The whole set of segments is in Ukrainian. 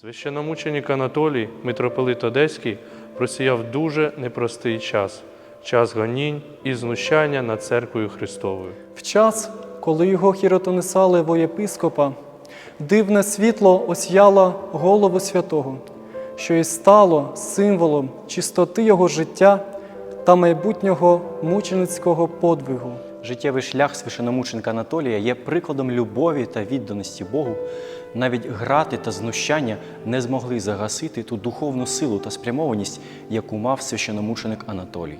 Священомученик Анатолій, митрополит Одеський, просіяв дуже непростий час час гонінь і знущання над церквою Христовою. В час, коли його хіротонесали воєпископа, дивне світло осіяло голову святого, що і стало символом чистоти його життя та майбутнього мученицького подвигу. Життєвий шлях священомученика Анатолія є прикладом любові та відданості Богу. Навіть грати та знущання не змогли загасити ту духовну силу та спрямованість, яку мав священомученик Анатолій.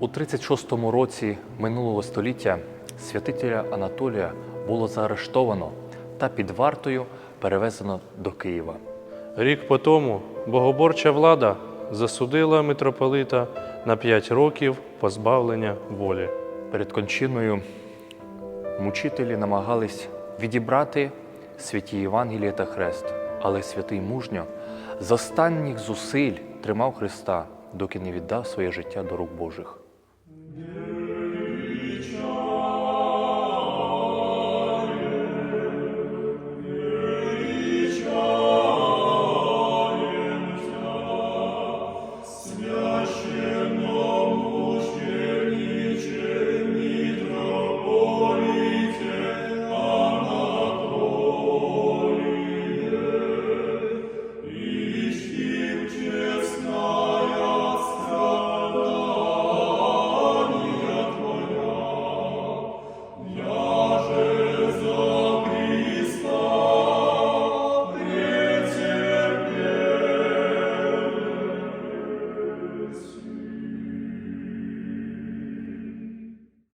У 36-му році минулого століття святителя Анатолія було заарештовано та під вартою перевезено до Києва. Рік по тому богоборча влада засудила митрополита на 5 років позбавлення волі. Перед кончиною мучителі намагались відібрати святі Євангелія та хрест, але святий мужньо з останніх зусиль тримав Христа, доки не віддав своє життя до рук Божих.